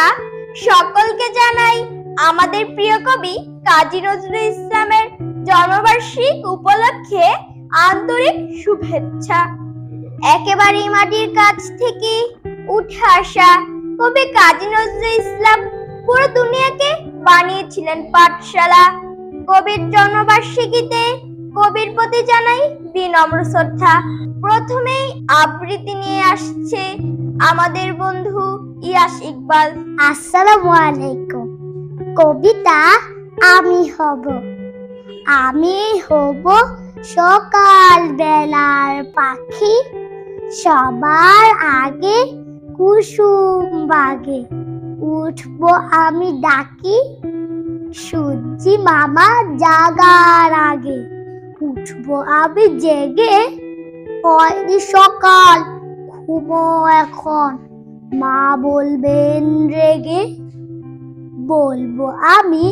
বন্ধুরা সকলকে জানাই আমাদের প্রিয় কবি কাজী নজরুল ইসলামের জন্মবার্ষিক উপলক্ষে আন্তরিক শুভেচ্ছা। একেবারেই মাটির কাছ থেকে উঠে আসা কবি কাজী নজরুল ইসলাম পুরো দুনিয়াকে বানিয়েছিলেন পাঠশালা। কবির জন্মবার্ষিকীতে কবির প্রতি জানাই বিনম্র শ্রদ্ধা প্রথমেই আবৃত্তি নিয়ে আসছে আমাদের বন্ধু ইয়াস ইকবাল। আসসালামু আলাইকুম। কবিতা, আমি হব। আমি হব সকাল বেলার পাখি। সবার আগে কুসুম বাগে। উঠবো আমি ডাকি। সূর্যি মামা জাগার আগে। উঠবো আমি জেগে হয়নি সকাল, ঘুমো এখন। মা বলবেন, রেগে। বলব আমি,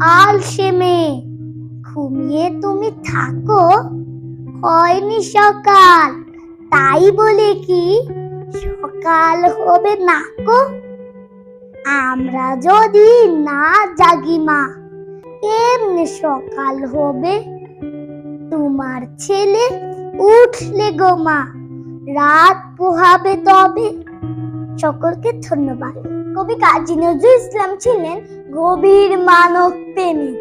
আলসে মেয়ে, ঘুমিয়ে তুমি থাকো। হয়নি সকাল, তাই বলে কি, সকাল হবে না গো। আমরা যদি না জাগি মা, এমনি সকাল হবে তোমার ছেলে উঠলে গো মা, রাত পোহাবে তবে। সকলকে ধন্যবাদ। কবি কাজী নজরুল ইসলাম ছিলেন গভীর মানব প্রেমী।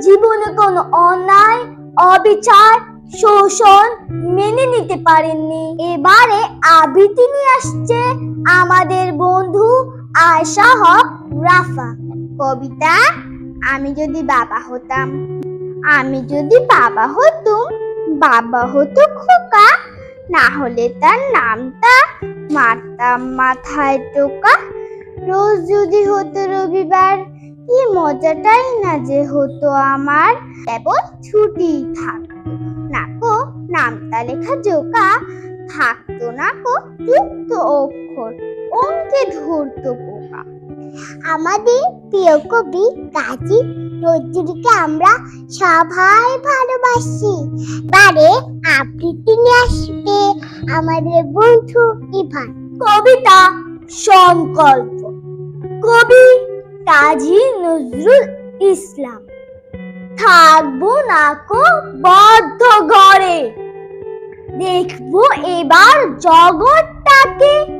জীবনে কোনো অন্যায়, অবিচার, শোষণ মেনে নিতে পারেননি। এবারে আবৃত্তি নিয়ে আসছে আমাদের বন্ধু আয়শা হক রাফা। কবিতা, আমি যদি বাবা হতাম। আমি যদি বাবা হতুম, বাবা হতো খোকা না হলে তার নামটা মারতাম মাথায় টোকা। রোজ যদি হতো রবিবার, কি মজাটাই না যে হতো আমার। কেবল ছুটি থাকতো না কো নামটা লেখা জোকা। থাকতো না কো, যুক্ত অক্ষর, অঙ্কে ধরতো পোকা। আমাদের প্রিয় কবি কাজী নজরুলকে আমরা সবাই ভালোবাসি। বারে আবৃত্তি নিয়ে আসবে আমাদের বন্ধু ইভান। কবিতা সংকল্প। কবি কাজী নজরুল ইসলাম। থাকব না কো বদ্ধ ঘরে। দেখব এবার জগৎটাকে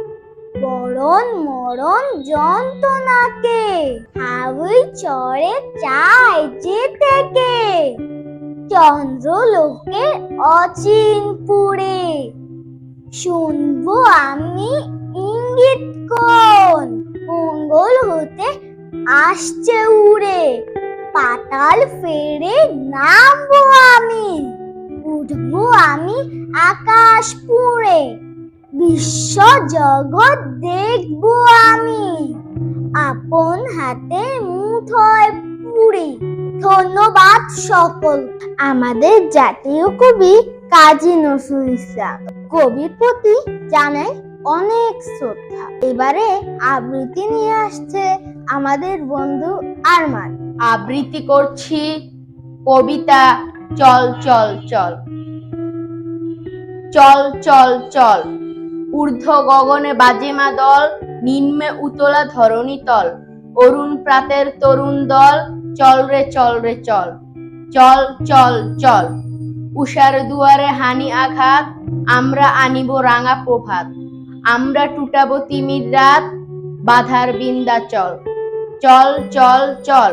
বরণ মরণ যন্ত্রণাকে, হাউই চড়ে চায় যে থেকে। চন্দ্রলোকে অচিন পুরে শুনব আমি ইঙ্গিত কোন? মঙ্গল হতে আসছে উড়ে, পাতাল ফেরে নামবো আমি, উঠবো আমি আকাশ পুড়ে। বিশ্ব জগৎ দেখব আমি। আপন হাতে মুঠোয় পুরি ধন্যবাদ সকল। আমাদের জাতীয় কবি কাজী নজরুল ইসলাম। কবির প্রতি জানাই অনেক শ্রদ্ধা। এবারে আবৃত্তি নিয়ে আসছে আমাদের বন্ধু আরমান। আবৃত্তি করছি কবিতা চল চল চল। চল চল চল। ঊর্ধ্ব গগনে বাজে মা দল, নিম্নে উতলা ধরণী তল। অরুণ প্রাতের তরুণ দল, চল রে চল রে, চল। চল চল চল। উষার দুয়ারে হানি আঘাত, আমরা আনিব রাঙা প্রভাত। আমরা টুটাবো তিমির রাত, বাধার বিন্দা চল। চল চল চল।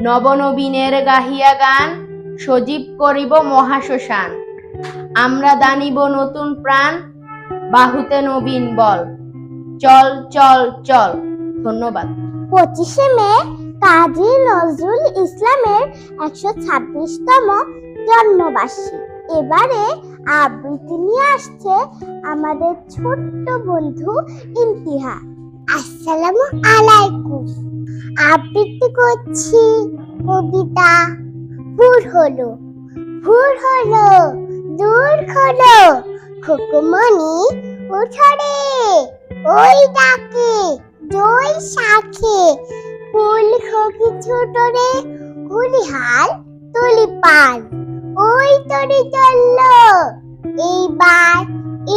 নবনবীনের গাহিয়া গান, সজীব করিব মহাশ্মশান। আমরা দানিব নতুন প্রাণ বাহুতে নবীন বল। চল চল চল। ধন্যবাদ। পঁচিশে মে, কাজী নজরুল ইসলামের একশো ছাব্বিশতম জন্মবার্ষিকী। এবারে আবৃত্তি নিয়ে আসছে আমাদের ছোট্ট বন্ধু ইমতিহা আসসালামু আলাইকুম। আবৃত্তি করছি কবিতা ভোর হলো ভোর হলো হলো। খুকুমনি উঠরে ওই ডাকে, জয় শাখে। ফুল খকি ছোট রে হুলিহাল তুলি পান ওই তরে চলল। এইবার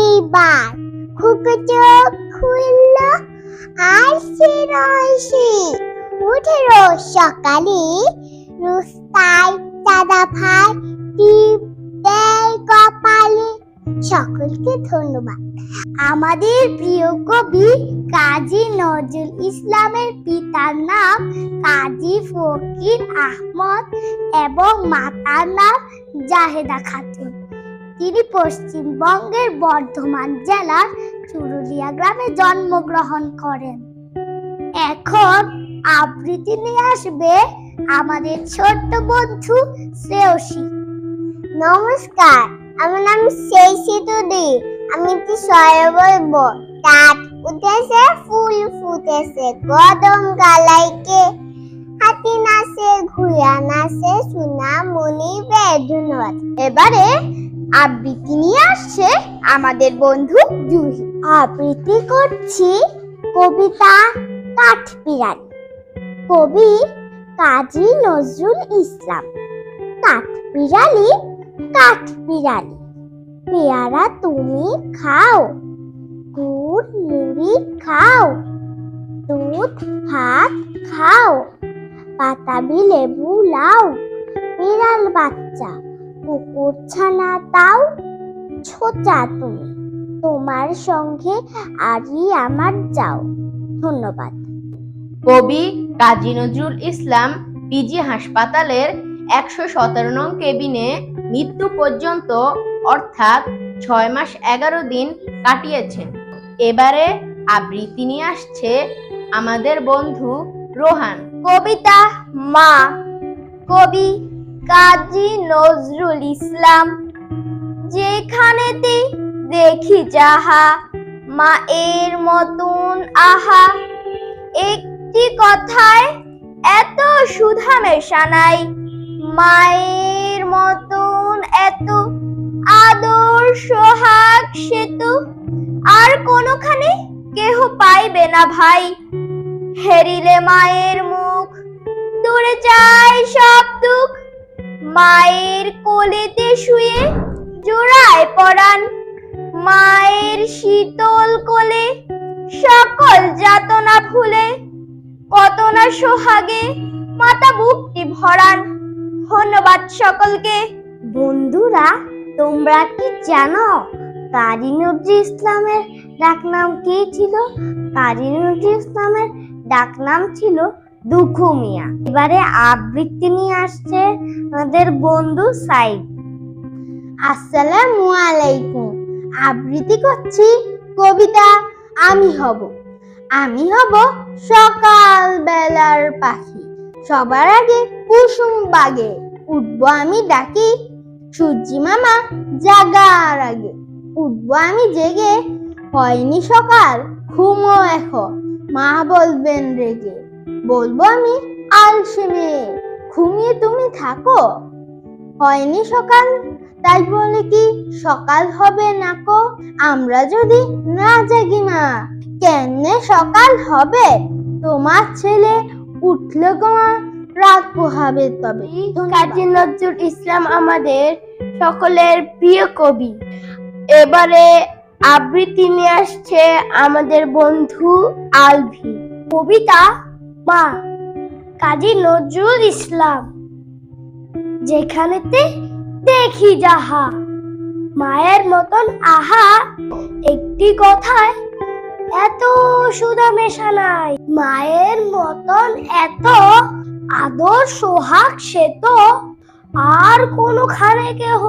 এইবার খুকু চোখ খুলল। আর সে রয়েছে উঠে রোজ সকালে রোস্তায় চাঁদা ভাই টিপ দেয় কপালে। সকলকে ধন্যবাদ। আমাদের প্রিয় কবি কাজী নজরুল ইসলামের পিতার নাম কাজী ফকির আহমদ এবং মাতার নাম জাহেদা খাতুন। তিনি পশ্চিমবঙ্গের বর্ধমান জেলার চুরুলিয়া গ্রামে জন্মগ্রহণ করেন। এখন আবৃত্তি নিয়ে আসবে আমাদের ছোট্ট বন্ধু শ্রেয়সী। নমস্কার। আমার নাম শেষী টুডি আমি একটি সয়ে বলব কাঠ উঠেছে, ফুল ফুটেছে, কদম গালাইকে হাতি নাচে ঘুরা নাচে সোনা মনি বেদুনত এবারে আবৃত্তি নিয়ে আসছে আমাদের বন্ধু জুহি। আবৃত্তি করছি কবিতা কাঠবিড়ালি কবি কাজী নজরুল ইসলাম। কাঠবিড়ালি কাঠবিড়ালি পেয়ারা তুমি খাও, গুড়, মুড়ি খাও, দুধ, ভাত খাও, বাতাবি, লেবু লাও, বিড়াল বাচ্চা, কুকুর ছানা দাও, ছোচা তুমি, তোমার সঙ্গে আরই আমার যাও। ধন্যবাদ। কবি কাজী নজরুল ইসলাম, পিজি হাসপাতালের একশো সতেরো নং কেবিনে মৃত্যু পর্যন্ত অর্থাৎ ছয় মাস এগারো দিন কাটিয়েছেন। এবারে আবৃত্তি নিয়ে আসছে আমাদের বন্ধু রোহান। কবিতা মা, কবি কাজী নজরুল ইসলাম যেখানেতে দেখি যাহা মা এর মতন আহা। একটি কথায় এত সুধা মেশা নাই, মায়ের মতন এত আদর, সোহাগ, সেতু, আর কোনোখানে কেহ পাইবে না ভাই। হেরিলে মায়ের মুখ, দূরে যায় সব দুঃখ। মায়ের কোলেতে শুয়ে জোড়ায় পড়ান মায়ের শীতল কোলে সকল যাতনা ভুলে। কত না সোহাগে মাতা বুকটি ভরান ধন্যবাদ সকলকে। বন্ধুরা, তোমরা কি জানো কাজী নজরুল ইসলামের ডাকনাম কি ছিল? কাজী নজরুল ইসলামের ডাকনাম ছিল দুঃখু মিয়া। এবারে আবৃত্তি নিয়ে আসছে আমাদের বন্ধু সাইদ। আসসালামু আলাইকুম। আবৃত্তি করছি কবিতা, আমি হব। আমি হব সকাল বেলার পাখি। সবার আগে কুসুম বাগে। উঠবো আমি ডাকি সূর্যি মামা জাগার আগে। উঠবো আমি জেগে, হয়নি সকাল, ঘুমো এখন মা বলবেন রেগে। বলব আমি আলসে মেয়ে ঘুমিয়ে তুমি থাকো। হয়নি সকাল, তাই বলে কি সকাল হবে না কো? আমরা যদি না জাগি মা, কেমনে সকাল হবে? তোমার ছেলে উঠলে গো মা রাত পোহাবে তবে। কাজী নজরুল ইসলাম আমাদের সকলের প্রিয় কবি। এবারে আবৃত্তি নিয়ে আসছে আমাদের বন্ধু আলভি। কবিতা মা, কাজী নজরুল ইসলাম। যেখানেতে দেখি যাহা, মায়ের মতন আহা। একটি কথায় এত সুদা মেশা নাই, মায়ের মতন এত আদর সোহাগ সে তো আর কোনোখানে কেহ।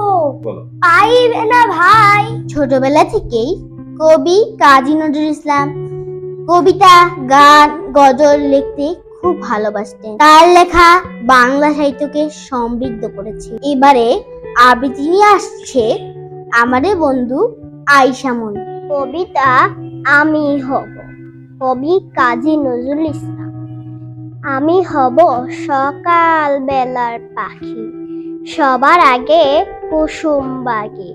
পাইবে না ভাই। ছোটবেলা থেকেই কবি কাজী নজরুল ইসলাম কবিতা গান গজল লিখতে খুব ভালোবাসতেন। তার লেখা বাংলা সাহিত্যকে সমৃদ্ধ করেছে। এবারে আবৃত্তি নিয়ে আসছে আমাদের বন্ধু আইসামন কবিতা আমি হব কবি কাজী নজরুল ইসলাম। আমি হব সকাল বেলার পাখি। সবার আগে কুসুম বাগে।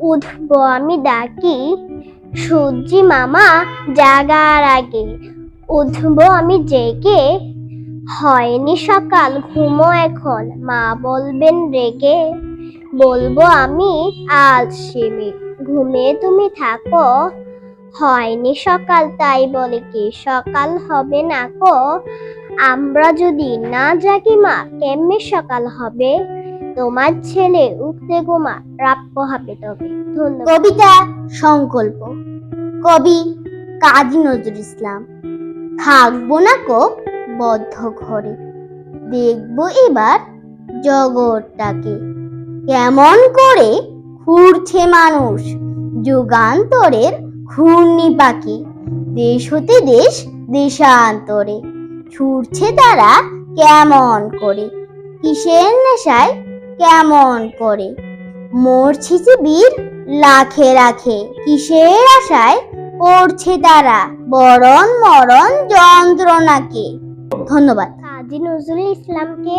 উঠব আমি ডাকি, সূর্যি মামা, জাগার আগে। উঠব আমি জেগে, হয়নি সকাল, ঘুমো এখন। মা বলবেন, রেগে। বলব আমি, আজ সেমে ঘুমিয়ে তুমি থাকো। হয়নি সকাল, তাই বলে কি সকাল হবে না কো? আমরা যদি না জাগি মা, কেমনে সকাল হবে? তোমার ছেলে উঠতে গোমা প্রাপ্য হবে তবে। কবিতা সংকল্প। কবি কাজী নজরুল ইসলাম। থাকব না কো বদ্ধ ঘরে। দেখব এবার জগৎটাকে। কেমন করে ঘুরছে মানুষ যুগান্তরের ঘূর্ণি পাখি দেশ হতে দেশ, দেশান্তরে। ছুটছে তারা কেমন করে? কিসের নেশায় কেমন করে? মরছে যে বীর লাখে রাখে কিসের আশায় পড়ছে তারা? বরণ মরণ যন্ত্রণাকে। ধন্যবাদ। কাজী নজরুল ইসলামকে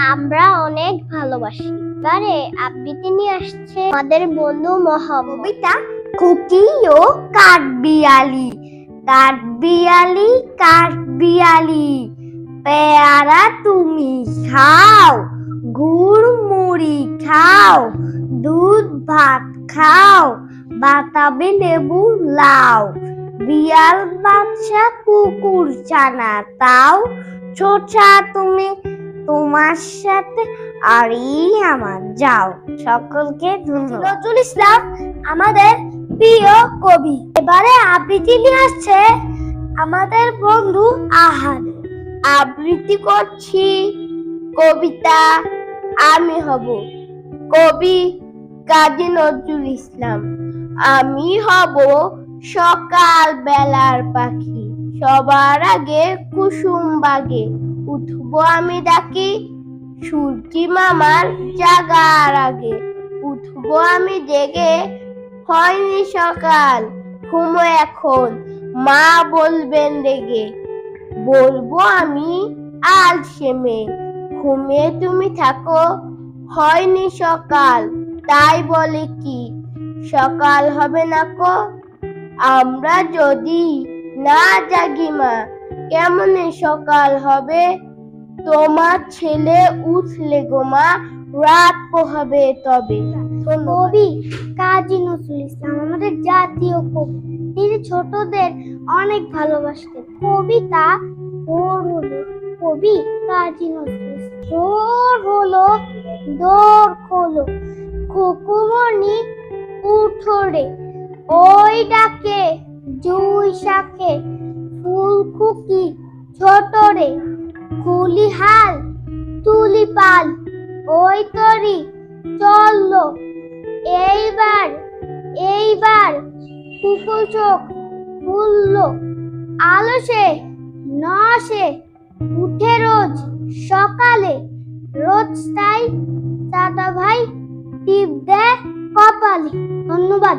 আমরা অনেক ভালোবাসি। এবারে আবৃত্তি নিয়ে আসছে আমাদের বন্ধু মোহাম্মদ কবিতা কুকি ও কাঠবিয়ালি কাঠবিয়ালি কাঠবিয়ালি পেয়ারা তুমি খাও, গুড় মুড়ি খাও, দুধ ভাত খাও, বাতাবি লেবু লাও। বিয়াল বাচ্চা কুকুর, চানা, তাও ছোটা তুমি তোমার সাথে, আরই আমার, যাও। সকলকে নজরুল ইসলাম, আমাদের প্রিয় কবি, এবারে আবৃত্তি নিয়ে আসছে আমাদের বন্ধু আহান আবৃত্তি করছি কবিতা, আমি হব কবি কাজী নজরুল ইসলাম। আমি হব সকাল বেলার পাখি, সবার আগে কুসুম বাগে। উঠব আমি ডাকি সূর্যি মামার জাগার আগে। উঠবো আমি জেগে হয়নি সকাল, ঘুমো এখন। মা বলবেন রেগে, বলব আমি আল সেমে ঘুমিয়ে তুমি থাকো, হয়নি সকাল। তাই বলে কি, সকাল হবে না কো? আমরা যদি না জাগি মা, কেমনে সকাল হবে? তোমার ছেলে উঠলে গো মা, রাত পোহাবে তবে। কবি কাজী নজরুল ইসলাম আমাদের জাতীয় কবি। তিনি ছোটদের অনেক ভালোবাসতেন। কবিতা কবি কাজী নজরুল। ভোর হলো, দোর খোলো কুকুমনি উঠোরে ওই ডাকে জুই শাকে ফুল খুকি ছোটরে কুলি হাল, তুলি পাল, ওই তরি এইবার কুকুর চোখ খুলল। আলসে নসে উঠে রোজ সকালে। রোজ তাই দাদা ভাই টিপ দেয় কপালে। ধন্যবাদ।